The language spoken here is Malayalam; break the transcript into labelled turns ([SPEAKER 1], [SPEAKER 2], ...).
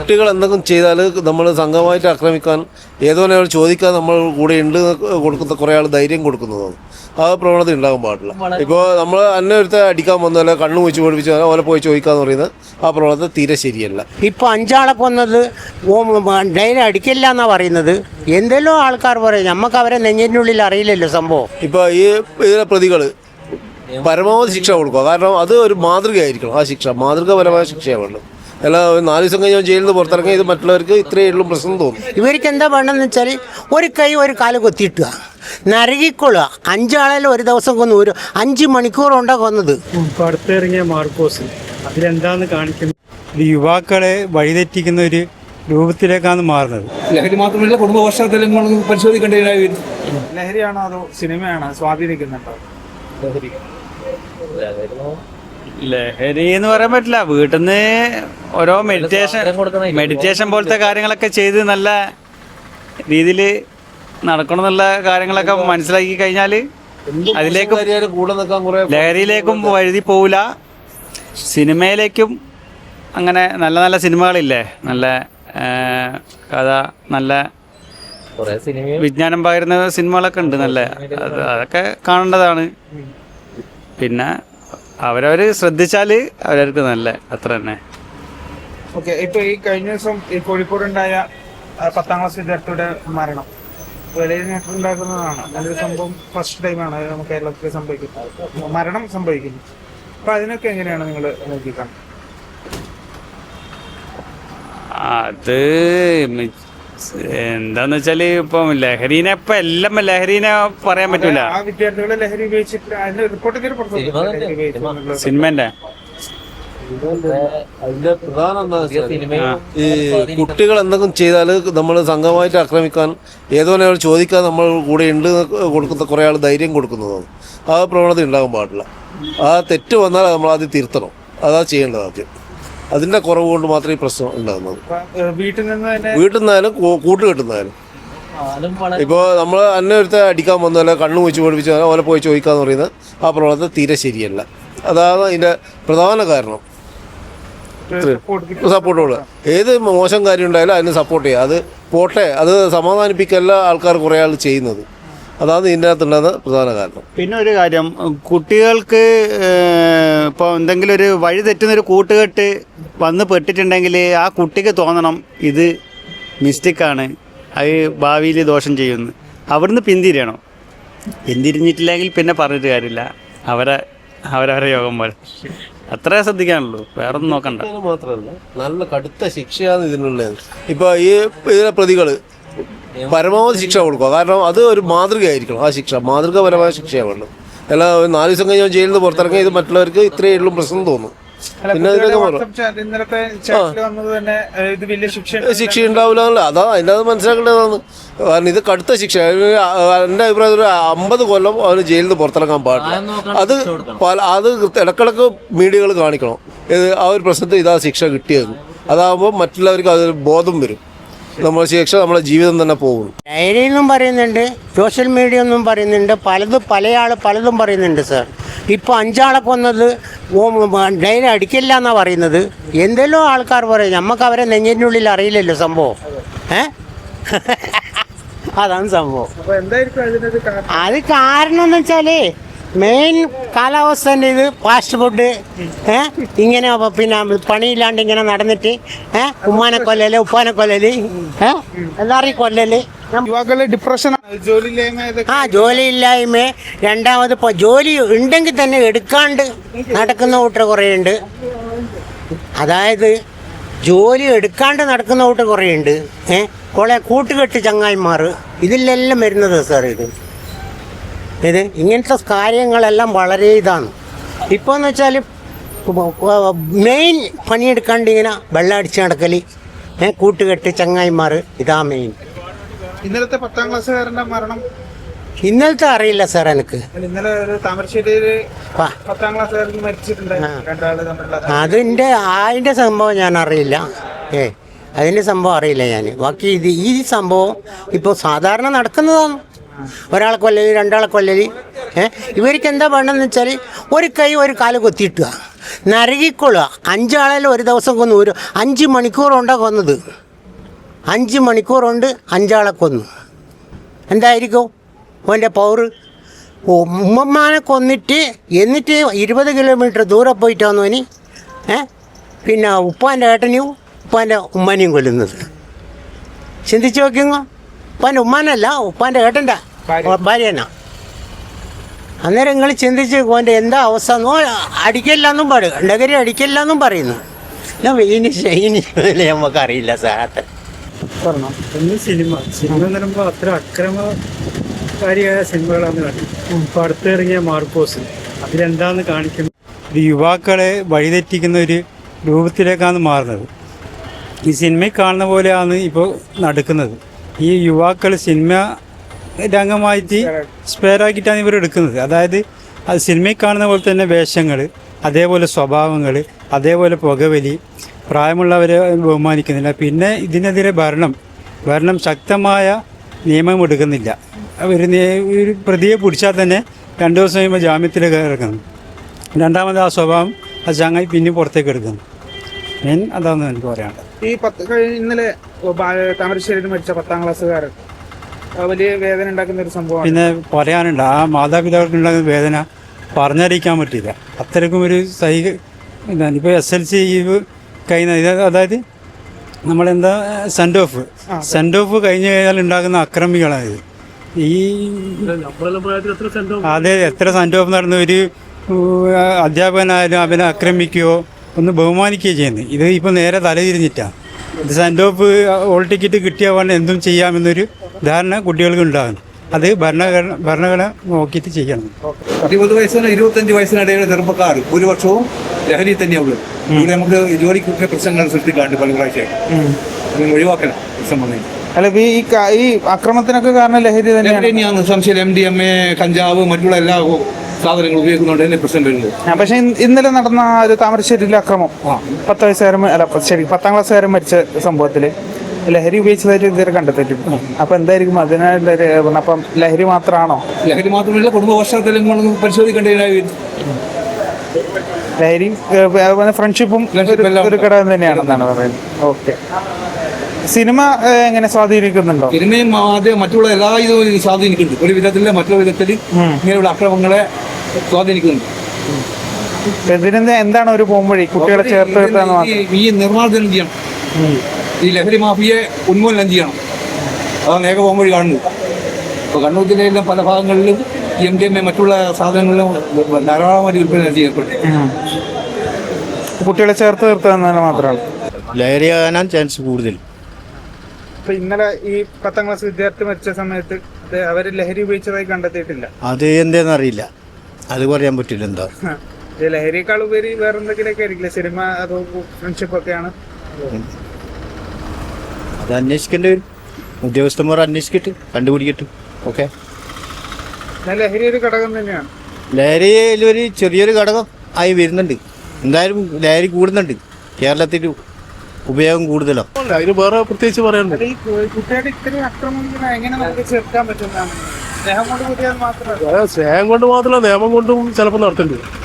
[SPEAKER 1] കുട്ടികൾ എന്തെങ്കിലും ചെയ്താൽ നമ്മൾ സംഘമായിട്ട് ആക്രമിക്കാൻ ഏതോനോട് ചോദിക്കാൻ നമ്മൾ കൂടെ ഉണ്ട് കൊടുക്കുന്ന കുറേ ആൾ ധൈര്യം കൊടുക്കുന്നതാണ് ആ പ്രവണത ഉണ്ടാകാൻ പാടില്ല. ഇപ്പോൾ നമ്മൾ അന്നെ ഒരുത്തെ അടിക്കാൻ വന്നാലോ കണ്ണു വെച്ച് പഠിപ്പിച്ച് ഓലെ പോയി ചോദിക്കാന്ന് പറയുന്നത് ആ പ്രവണത തീരെ ശരിയല്ല.
[SPEAKER 2] ഇപ്പൊ അഞ്ചാളെ കൊന്നത് ഡൈനെ അടിക്കില്ല എന്നാ പറയുന്നത്. എന്തെല്ലോ ആൾക്കാർ പറയും. നമുക്ക് അവരെ നെഞ്ഞിനുള്ളിൽ അറിയില്ലല്ലോ സംഭവം.
[SPEAKER 1] ഇപ്പോൾ ഈ ഇതിലെ പ്രതികൾ പരമാവധി ശിക്ഷ കൊടുക്കുക. കാരണം അത് ഒരു മാതൃകയായിരിക്കണം ആ ശിക്ഷ. മാതൃകാപരമായ ശിക്ഷയാണ് വേണ്ടത് അല്ല നാല് ദിവസം കഴിഞ്ഞ് ജയിലിൽ നിന്ന് പുറത്തിറങ്ങി ഇത് മറ്റുള്ളവർക്ക് ഇത്രയേ ഉള്ളൂ പ്രശ്നം തോന്നും
[SPEAKER 2] ഇവർക്ക് എന്താ വേണ്ടതെന്ന് വെച്ചാൽ ഒരു കൈ ഒരു കാൽ കൊത്തിയിട്ടുക നരകിക്കൊള്ളുക. അഞ്ചാളേലും ഒരു ദിവസം കൊന്നു ഒരു അഞ്ച് മണിക്കൂർ കൊണ്ടാ കൊന്നത്.
[SPEAKER 3] ഇപ്പോൾ അടുത്തിറങ്ങിയ മാർക്കോസ് അതിലെന്താന്ന് കാണിക്കുന്നത് ഇത് യുവാക്കളെ വഴിതെറ്റിക്കുന്ന ഒരു രൂപത്തിലേക്കാണ് മാറുന്നത്.
[SPEAKER 4] ലഹരി മാത്രമല്ല കുടുംബ പശ്ചാത്തലങ്ങൾ പരിശോധിക്കേണ്ടതായി വരും ലഹരിയാണോ അതോ സിനിമയാണോ സ്വാധീനിക്കുന്നുണ്ടോ? ലഹരി.
[SPEAKER 5] ലഹരി എന്ന് പറയാൻ പറ്റില്ല. വീട്ടിൽ നിന്ന് ഓരോ മെഡിറ്റേഷൻ മെഡിറ്റേഷൻ പോലത്തെ കാര്യങ്ങളൊക്കെ ചെയ്ത് നല്ല രീതിയിൽ നടക്കണം എന്നുള്ള കാര്യങ്ങളൊക്കെ മനസ്സിലാക്കി കഴിഞ്ഞാൽ അതിലേക്ക് ലഹരിയിലേക്കും വഴുതി പോവില്ല സിനിമയിലേക്കും അങ്ങനെ നല്ല നല്ല സിനിമകളില്ലേ? നല്ല കഥ നല്ല വിജ്ഞാനം പകരുന്ന സിനിമകളൊക്കെ ഉണ്ട് നല്ല. അതൊക്കെ കാണേണ്ടതാണ്. പിന്നെ അവരവർ ശ്രദ്ധിച്ചാൽ അവരവർക്ക് നല്ല അത്ര തന്നെ.
[SPEAKER 4] ഓക്കെ ഇപ്പൊ ഈ കഴിഞ്ഞ ദിവസം ഈ കോഴിക്കോടുണ്ടായ ഉണ്ടായ പത്താം ക്ലാസ് വിദ്യാർത്ഥിയുടെ മരണം. വലിയ നേട്ടമുണ്ടാക്കുന്നതാണ് നല്ലൊരു സംഭവം ഫസ്റ്റ് ടൈമാണ് നമുക്ക് കേരളത്തിൽ സംഭവിക്കുന്നത്. മരണം സംഭവിക്കുന്നു. അപ്പൊ അതിനൊക്കെ എങ്ങനെയാണ് നിങ്ങൾ നോക്കിക്കാണുന്നത്?
[SPEAKER 5] അത് എന്താന്ന് വെച്ചാൽ ഇപ്പം ലഹരിനെ ഇപ്പൊ എല്ലാം ലഹരിനെ പറയാൻ പറ്റൂല. സിനിമന്റെ
[SPEAKER 1] അതിന്റെ പ്രധാനം എന്താ ഈ കുട്ടികൾ എന്തെങ്കിലും ചെയ്താൽ നമ്മൾ സംഘമായിട്ട് ആക്രമിക്കാൻ ഏതോനോട് ചോദിക്കാൻ നമ്മൾ കൂടെ ഉണ്ട് കൊടുക്കുന്ന കുറേ ആൾ ധൈര്യം കൊടുക്കുന്നത്. ആ പ്രവണത ഉണ്ടാകാൻ പാടില്ല. ആ തെറ്റ് വന്നാൽ നമ്മൾ ആദ്യം തിരുത്തണം. അതാ ചെയ്യേണ്ടത് ആദ്യം. അതിന്റെ കുറവ് കൊണ്ട് മാത്രമേ ഈ പ്രശ്നം ഉണ്ടാകുന്നത്
[SPEAKER 4] വീട്ടിൽ നിന്ന് തന്നെ
[SPEAKER 1] വീട്ടിൽ നിന്നായാലും കൂട്ട് കെട്ടുന്നായാലും ഇപ്പോൾ നമ്മൾ അന്നൊരുത്ത അടിക്കാൻ വന്നാലോ കണ്ണു വെച്ച് പഠിപ്പിച്ച് ഓലെ പോയി ചോദിക്കാന്ന് പറയുന്നത് ആ പ്രവണത തീരെ ശരിയല്ല. അതാണ് അതിന്റെ പ്രധാന കാരണം.
[SPEAKER 4] support കിട്ടും.
[SPEAKER 1] സപ്പോർട്ട് കൊടുക്കുക ഏത് മോശം കാര്യം ഉണ്ടായാലും അതിന് സപ്പോർട്ട് ചെയ്യുക അത് പോട്ടെ അത് സമാധാനിപ്പിക്കല്ല ആൾക്കാർ കുറേ ആൾ ചെയ്യുന്നത്. അതാണ് ഇതിന്റെ അകത്തുണ്ടാകുന്ന പ്രധാന കാരണം.
[SPEAKER 5] പിന്നെ ഒരു കാര്യം കുട്ടികൾക്ക് ഇപ്പോൾ എന്തെങ്കിലും ഒരു വഴി തെറ്റുന്ന ഒരു കൂട്ടുകെട്ട് വന്ന് പെട്ടിട്ടുണ്ടെങ്കിൽ ആ കുട്ടിക്ക് തോന്നണം ഇത് മിസ്റ്റേക്കാണ് അത് ഭാവിയിൽ ദോഷം ചെയ്യുന്നു. അവിടുന്ന് പിന്തിരിയണം. പിന്തിരിഞ്ഞിട്ടില്ലെങ്കിൽ പിന്നെ പറഞ്ഞിട്ട് കാര്യമില്ല. അവരെ അവരവരെ യോഗം പോലെ. അത്രേ ശ്രദ്ധിക്കാനുള്ളൂ. വേറെ ഒന്നും നോക്കണ്ട
[SPEAKER 1] മാത്രമല്ല നല്ല കടുത്ത ശിക്ഷയാണ് ഇതിനുള്ളത്. ഇപ്പോൾ ഈ ഇതിലെ പ്രതികൾ പരമാവധി ശിക്ഷ കൊടുക്കുക. കാരണം അത് ഒരു മാതൃകയായിരിക്കണം ആ ശിക്ഷ. മാതൃകാപരമായ ശിക്ഷയാണ് വേണ്ടത് അല്ല ഒരു നാല് ദിവസം കഴിഞ്ഞ് ജയിലിൽ നിന്ന് പുറത്തിറങ്ങി ഇത് മറ്റുള്ളവർക്ക് ഇത്രയേ ഉള്ളൂ പ്രശ്നം തോന്നും. പിന്നെ
[SPEAKER 4] ഇതിനൊക്കെ ശിക്ഷ
[SPEAKER 1] ശിക്ഷ ഉണ്ടാവില്ല അതാ അതിന്റെ അത് മനസ്സിലാക്കേണ്ടതാണ്. കാരണം ഇത് കടുത്ത ശിക്ഷ. എന്റെ അഭിപ്രായത്തിൽ ഒരു അമ്പത് കൊല്ലം അവന് ജയിലിൽ നിന്ന് പുറത്തിറങ്ങാൻ പാടില്ല. അത് പല അത് ഇടക്കിടക്ക് മീഡിയകൾ കാണിക്കണം. ഇത് ആ ഒരു പ്രശ്നത്തിൽ ഇതാ ശിക്ഷ കിട്ടിയത്. അതാകുമ്പോൾ മറ്റുള്ളവർക്ക് അതൊരു ബോധം വരും. നമ്മുടെ ശിക്ഷ നമ്മുടെ ജീവിതം തന്നെ പോകും.
[SPEAKER 2] ഡയറി എന്നും പറയുന്നുണ്ട് സോഷ്യൽ മീഡിയ എന്നും പറയുന്നുണ്ട് പലതും പല ആൾ പലതും പറയുന്നുണ്ട് സാർ. ഇപ്പോൾ അഞ്ചാളെ കൊന്നത് ഡയറി അടിക്കില്ല എന്നാ പറയുന്നത്. എന്തെല്ലോ ആൾക്കാർ പറയും നമുക്ക് അവരെ നെഞ്ഞിന്റെ ഉള്ളിൽ അറിയില്ലല്ലോ സംഭവം. ഏ? അതാണ് സംഭവം.
[SPEAKER 4] അപ്പൊ എന്തായിരിക്കും അതിനൊരു കാരണം
[SPEAKER 2] അത് കാരണം എന്ന് വെച്ചാൽ മെയിൻ കാലാവസ്ഥേന്റെ ഇത് ഫാസ്റ്റ് ഫുഡ് ഏ? ഇങ്ങനെ പിന്നെ പണിയില്ലാണ്ട് ഇങ്ങനെ നടന്നിട്ട് ഏ? ഉമ്മാനെ കൊല്ലല് ഉപ്പാനെ കൊല്ലല് ഏ? എല്ലാവരെയും കൊല്ലല്.
[SPEAKER 4] യുവാക്കളുടെ ഡിപ്രഷൻ
[SPEAKER 2] ആ ജോലിയില്ലായ്മ. രണ്ടാമത് ഇപ്പോൾ ജോലി ഉണ്ടെങ്കിൽ തന്നെ എടുക്കാണ്ട് നടക്കുന്ന കൂട്ടർ കുറേയുണ്ട്. അതായത് ജോലി എടുക്കാണ്ട് നടക്കുന്ന കൂട്ടർ കുറേയുണ്ട് ഏ? കുറെ കൂട്ടുകെട്ട് ചങ്ങായിമാർ ഇതിലെല്ലാം വരുന്നത് സാർ ഇത്. ഇത് ഇങ്ങനത്തെ കാര്യങ്ങളെല്ലാം വളരെ ഇതാണ്. ഇപ്പോൾ എന്ന് വെച്ചാൽ മെയിൻ പണിയെടുക്കാണ്ട് ഇങ്ങനെ വെള്ളം അടിച്ച് നടക്കൽ കൂട്ടുകെട്ട് ചങ്ങായിമാർ ഇതാ മെയിൻ
[SPEAKER 4] ഇന്നലത്തെ പത്താം ക്ലാസ്സുകാരന്റെ മരണം?
[SPEAKER 2] ഇന്നലത്തെ അറിയില്ല സാർ എനിക്ക്.
[SPEAKER 4] ഇന്നലെ ഒരു താമരശ്ശേരിയിൽ
[SPEAKER 2] ആ.
[SPEAKER 4] ക്ലാസ്സുകാരൻ മരിച്ചിട്ടുണ്ടായിരുന്നു രണ്ടാൾ തമ്മിലുള്ള
[SPEAKER 2] അതിന്റെ അതിന്റെ സംഭവം ഞാൻ അറിയില്ല. ഏ അതിന്റെ സംഭവം അറിയില്ല ഞാൻ ബാക്കി ഇത് ഈ സംഭവം ഇപ്പോൾ സാധാരണ നടക്കുന്നതാണ്. ഒരാളെ കൊല്ലല് രണ്ടാളെ കൊല്ലല്. ഏഹ് ഇവർക്ക് എന്താ വേണ്ടതെന്ന് വെച്ചാൽ ഒരു കൈ ഒരു കാൽ കൊത്തിയിട്ടുക നരകിക്കൊള്ളുക. അഞ്ചാളെല്ലാം ഒരു ദിവസം കൊന്നു. ഒരു അഞ്ച് മണിക്കൂർ കൊണ്ടാണ് കൊന്നത്. അഞ്ച് മണിക്കൂറുണ്ട് അഞ്ചാളെ കൊന്നു. എന്തായിരിക്കും? ഓന്റെ പവർ ഉമ്മമാനെ കൊന്നിട്ട് എന്നിട്ട് ഇരുപത് കിലോമീറ്റർ ദൂരെ പോയിട്ടാണ് ഓന് ഏ? പിന്നെ ഉപ്പാന്റെ ഏട്ടനെയും ഉപ്പാന്റെ ഉമ്മാനെയും കൊല്ലുന്നത്. ചിന്തിച്ച് നോക്കിങ്ങോ? ഉപ്പാന്റെ ഉമ്മാനല്ല ഉപ്പാന്റെ ഏട്ടന്റെ. ഭാര്യനാ അന്നേരം നിങ്ങൾ ചിന്തിച്ച് ഓന്റെ എന്താ അവസ്ഥ? എന്നോ അടിക്കില്ലെന്നും പറയും. ഉണ്ടകരി അടിക്കില്ലെന്നും പറയുന്നു. ഞാൻ വെയിന് ഷെയിന് നമുക്കറിയില്ല സാറത്തെ
[SPEAKER 4] പറഞ്ഞോ?
[SPEAKER 3] ഒന്ന് സിനിമ. സിനിമ എന്ന് പറയുമ്പോൾ അത്ര അക്രമകാരിയായ സിനിമകളാണ് കണ്ടത് ഇപ്പൊ അടുത്തിറങ്ങിയ മാർക്കോസ്. അതിലെന്താന്ന് കാണിക്കുന്നത് ഒരു യുവാക്കളെ വഴിതെറ്റിക്കുന്ന ഒരു രൂപത്തിലേക്കാണ് മാറുന്നത്. ഈ സിനിമയിൽ കാണുന്ന പോലെയാണ് ഇപ്പോൾ നടക്കുന്നത്. ഈ യുവാക്കൾ സിനിമ രംഗമായിട്ട് സ്പെയറാക്കിയിട്ടാണ് ഇവർ എടുക്കുന്നത്. അതായത് അത് സിനിമയിൽ കാണുന്ന പോലെ തന്നെ വേഷങ്ങൾ അതേപോലെ സ്വഭാവങ്ങൾ അതേപോലെ പുകവലി പ്രായമുള്ളവരെ ബഹുമാനിക്കുന്നില്ല. പിന്നെ ഇതിനെതിരെ ഭരണം. ഭരണം ശക്തമായ നിയമം എടുക്കുന്നില്ല. ഒരു ഒരു പ്രതിയെ പിടിച്ചാൽ തന്നെ രണ്ട് ദിവസം കഴിയുമ്പോൾ ജാമ്യത്തിൽ ഇറക്കുന്നു രണ്ടാമത് ആ സ്വഭാവം ആ ചങ്ങായി പിന്നെ പുറത്തേക്ക് എടുക്കുന്നു. മെയിൻ അതാണ് എനിക്ക് പറയാനുള്ളത്.
[SPEAKER 4] ഈ പത്ത് ഇന്നലെ താമരശ്ശേരിയിൽ മരിച്ച പത്താം ക്ലാസ്സുകാരൻ. വലിയ വേദന ഉണ്ടാക്കുന്ന ഒരു സംഭവമാണ്.
[SPEAKER 3] പിന്നെ പറയാനുണ്ട് ആ മാതാപിതാക്കൾക്കുണ്ടാകുന്ന വേദന പറഞ്ഞറിയിക്കാൻ പറ്റില്ല അത്രക്കും ഒരു സൈ ഇതാണ് ഇപ്പോൾ എസ് എൽ സി കഴിഞ്ഞ അതായത് നമ്മളെന്താ സെൻഡ് ഓഫ് സെൻഡ് ഓഫ് കഴിഞ്ഞ് കഴിഞ്ഞാൽ ഉണ്ടാകുന്ന അക്രമികളായത് ഈ അതെ എത്ര സെൻഡ് ഓഫ് നടന്ന ഒരു അധ്യാപകനായാലും അവനെ ആക്രമിക്കുകയോ ഒന്ന് ബഹുമാനിക്കുകയോ ചെയ്യുന്നത്. ഇത് ഇപ്പോൾ നേരെ തലതിരിഞ്ഞിട്ടാണ് ഇത് സെൻഡ് ഓഫ് ഓൾ ടിക്കറ്റ് കിട്ടിയാൽ എന്തും ചെയ്യാമെന്നൊരു ധാരണ കുട്ടികൾക്ക് അത് ഭരണഘടന ഭരണഘടന നോക്കിയിട്ട് ചെയ്യണം.
[SPEAKER 6] ഇരുപത് വയസ്സിന് ഇരുപത്തഞ്ച് വയസ്സിനിടയിലെ ചെറുപ്പക്കാർ ഭൂരിപക്ഷവും ലഹരി തന്നെയുള്ളൂ. ഇവിടെ നമുക്ക് ജോലിക്കൊക്കെ പ്രശ്നങ്ങൾ സൃഷ്ടിക്കാണ്ട് പല പ്രാവശ്യം. ഒഴിവാക്കണം സംബന്ധിച്ച്
[SPEAKER 4] അല്ല ഈ ഈ അക്രമത്തിനൊക്കെ കാരണം ലഹരി തന്നെയാണ്.
[SPEAKER 6] സംശയം. എം ഡി എം എ കഞ്ചാവ് മറ്റുള്ള എല്ലാ സാധനങ്ങൾ ഉപയോഗിക്കുന്നുണ്ട് തന്നെ പ്രശ്നം വരുന്നത്.
[SPEAKER 4] പക്ഷെ ഇന്നലെ നടന്ന ആ ഒരു താമരശ്ശേരിയിലെ അക്രമം പത്ത് വയസ്സുകാരൻ അല്ല ശരി പത്താം ക്ലാസ്സുകാരൻ മരിച്ച സംഭവത്തിൽ. ലഹരി ഉപയോഗിച്ചതായിട്ട് ഇതുവരെ കണ്ടെത്തിയിട്ടില്ല. അപ്പൊ എന്തായിരിക്കും അതിനായിട്ടുള്ള അപ്പം ലഹരി മാത്രമാണോ?
[SPEAKER 6] ലഹരി മാത്രമല്ല കുടുംബ പശ്ചാത്തലങ്ങളും പരിശോധിക്കേണ്ടതിനായി ലഹരി
[SPEAKER 4] അതുപോലെ ഫ്രണ്ട്ഷിപ്പും ഒരു ഘടകം തന്നെയാണെന്നാണ് പറയുന്നത്. ഓക്കെ. സിനിമ എങ്ങനെ സ്വാധീനിക്കുന്നുണ്ടോ?
[SPEAKER 6] സിനിമയും ആദ്യം മറ്റുള്ള എല്ലാ ഇതും സ്വാധീനിക്കുന്നുണ്ട്. ഒരു വിധത്തിൽ മറ്റൊരു വിധത്തിൽ ഇങ്ങനെയുള്ള അക്രമങ്ങളെ സ്വാധീനിക്കുന്നുണ്ട്.
[SPEAKER 4] എന്താണ് ഒരു പോകുമ്പോഴേ കുട്ടികളെ ചേർത്ത്
[SPEAKER 6] ഈ നിർമ്മാർജനം ചെയ്യണം. ഈ ലഹരി മാഫിയെ ഉന്മൂലനം ചെയ്യണം. അതാണ് ഏക പോകുമ്പോൾ കാണുന്നത്. ഇപ്പോൾ കണ്ണൂർ ജില്ലയിലെ പല ഭാഗങ്ങളിലും എം ഡി എം എ മറ്റുള്ള സാധനങ്ങളിലും ധാരാളമായി വിൽപ്പന ചെയ്യപ്പെട്ടു.
[SPEAKER 4] കുട്ടികളെ ചേർത്ത് നിർത്തുക മാത്രമാണ്
[SPEAKER 5] ലഹരിയാകാനാണ് ചാൻസ് കൂടുതൽ.
[SPEAKER 4] ഇപ്പൊ ഇന്നലെ ഈ പത്താം ക്ലാസ് വിദ്യാർത്ഥി മരിച്ച സമയത്ത് അവർ അവർ ലഹരി ഉപയോഗിച്ചതായി കണ്ടെത്തിയിട്ടില്ല.
[SPEAKER 5] അത് എന്തേന്ന് അറിയില്ല. അത് പറയാൻ പറ്റില്ല എന്താ.
[SPEAKER 4] ഈ ലഹരിയേക്കാൾ ഉപരി വേറെ എന്തെങ്കിലുമൊക്കെ ആയിരിക്കില്ല? സിനിമ അതോ ഫ്രണ്ട്ഷിപ്പ് ഒക്കെയാണ്?
[SPEAKER 5] അത് അന്വേഷിക്കേണ്ടി വരും. ഉദ്യോഗസ്ഥന്മാർ അന്വേഷിക്കട്ടെ കണ്ടുപിടിക്കട്ടെ. ഓക്കെ?
[SPEAKER 4] ലഹരി ഒരു ഘടകം തന്നെയാണ്.
[SPEAKER 5] ലഹരിയിൽ ഒരു ചെറിയൊരു ഘടകം ആയി വരുന്നുണ്ട്. എന്തായാലും ലഹരി കൂടുന്നുണ്ട്. കേരളത്തിൽ ഉപയോഗം കൂടുതലാണ്
[SPEAKER 1] അതിന് വേറെ പ്രത്യേകിച്ച് പറയാനുണ്ട് സ്നേഹം കൊണ്ട് മാത്രമല്ല നിയമം കൊണ്ടും ചിലപ്പോൾ നടത്തേണ്ടി വരും.